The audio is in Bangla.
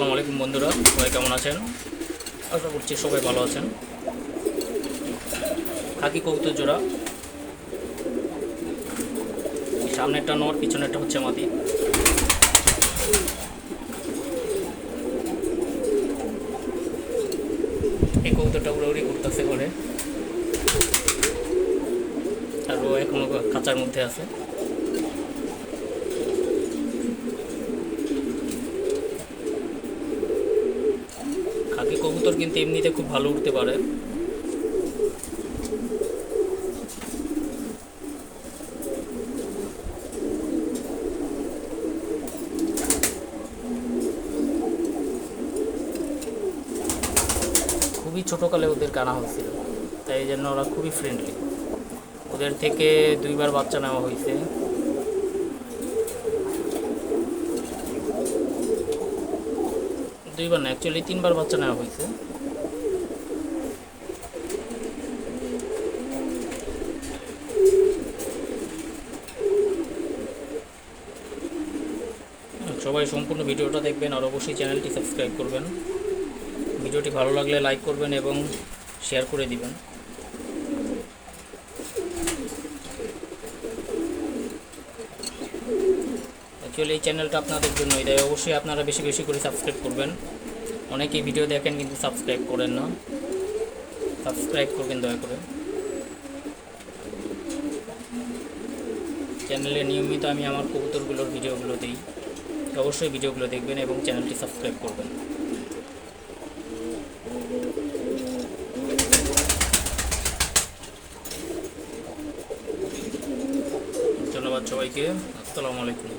আসসালামু আলাইকুম বন্ধুরা, সবাই কেমন আছেন? আশা করছি সবাই ভালো আছেন। খাকি কবুতর জোড়া। সামনেরটা নর, পিছনেরটা হচ্ছে মাদি। এই কবুতরটা উড়াউড়ি করতেছে ঘরে। আর ও এখনও খাঁচার মধ্যে আছে। কবুতর কিন্তু এমনিতে খুব ভালো উঠতে পারে। খুবই ছোটোকালে ওদের কানা হয়েছিল, তাই জন্য ওরা খুবই ফ্রেন্ডলি ওদের থেকে দুইবার বাচ্চা নেওয়া হয়েছে। দুইবার না অ্যাকচুয়ালি তিনবার বাচ্চা নেওয়া হয়েছে। সবাই সম্পূর্ণ ভিডিওটা দেখবেন আর অবশ্যই চ্যানেলটি সাবস্ক্রাইব করবেন। ভিডিওটি ভালো লাগলে লাইক করবেন এবং শেয়ার করে দিবেন। অ্যাকচুয়ালি এই চ্যানেলটা আপনাদের জন্যই তাই অবশ্যই আপনারা বেশি বেশি করে সাবস্ক্রাইব করবেন। অনেকেই ভিডিও দেখেন কিন্তু সাবস্ক্রাইব করেন না। সাবস্ক্রাইব করবেন দয়া করে। চ্যানেলে নিয়মিত আমি আমার কবুতরগুলোর ভিডিওগুলো দিই। অবশ্যই ভিডিওগুলো দেখবেন এবং চ্যানেলটি সাবস্ক্রাইব করবেন। ধন্যবাদ সবাইকে। আসসালামু আলাইকুম।